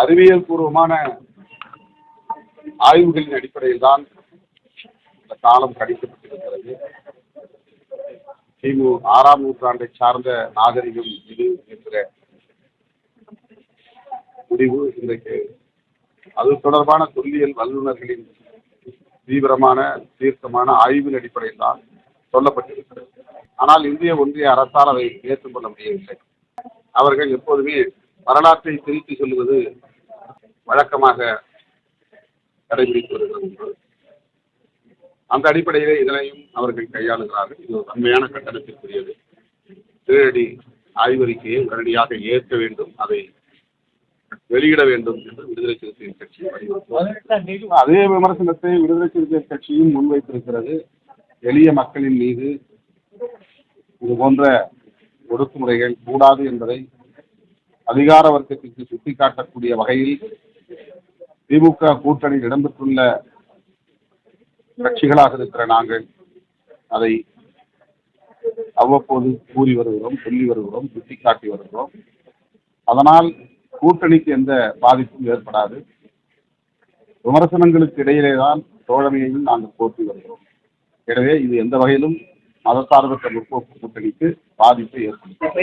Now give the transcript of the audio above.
அறிவியல் பூர்வமான ஆய்வுகளின் அடிப்படையில் தான் இந்த காலம் கணிக்கப்பட்டிருக்கிறது. கிமு ஆறாம் நூற்றாண்டை சார்ந்த நாகரிகம் இது என்கிற முடிவு இன்றைக்கு. அது தொடர்பான தொல்லியல் வல்லுநர்களின் தீவிரமான தீர்க்கமான ஆய்வின் அடிப்படையில் தான் சொல்லப்பட்டிருக்கிறது. ஆனால் இந்திய ஒன்றிய அரசால் அதை ஏற்றுக்கொள்ள முடியவில்லை. அவர்கள் எப்போதுமே வரலாற்றை திருத்தி சொல்லுவது வழக்கமாக கடைபிடித்து வருகிறது அந்த அடிப்படையிலே இதனையும் அவர்கள் கையாளுகிறார்கள். இது ஒரு உண்மையான கட்டணத்திற்குரியது. திருநடி ஆய்வறிக்கையை உடனடியாக ஏற்க வேண்டும். அதை வெளியிட வேண்டும் என்று விடுதலை சிறுத்தைகள் கட்சி அதே விமர்சனத்தை விடுதலை சிறுத்தைகள் கட்சியும் முன்வைத்திருக்கிறது. எளிய மக்களின் மீது இது போன்ற ஒடுக்குமுறைகள் கூடாது என்பதை அதிகார வர்க்கத்திற்கு சுட்டிக்காட்டக்கூடிய வகையில் திமுக கூட்டணியில் இடம்பெற்றுள்ள கட்சிகளாக இருக்கிற நாங்கள் அதை அவ்வப்போது கூறி வருகிறோம் சொல்லி வருகிறோம் சுட்டிக்காட்டி வருகிறோம். அதனால் கூட்டணிக்கு எந்த பாதிப்பும் ஏற்படாது. விமர்சனங்களுக்கு இடையிலே தான் தோழமையையும் நாங்கள் போற்றி வருகிறோம். எனவே இது எந்த வகையிலும் மதசார்பற்ற முற்போக்கு கூட்டணிக்கு பாதிப்பை ஏற்படுத்தும்.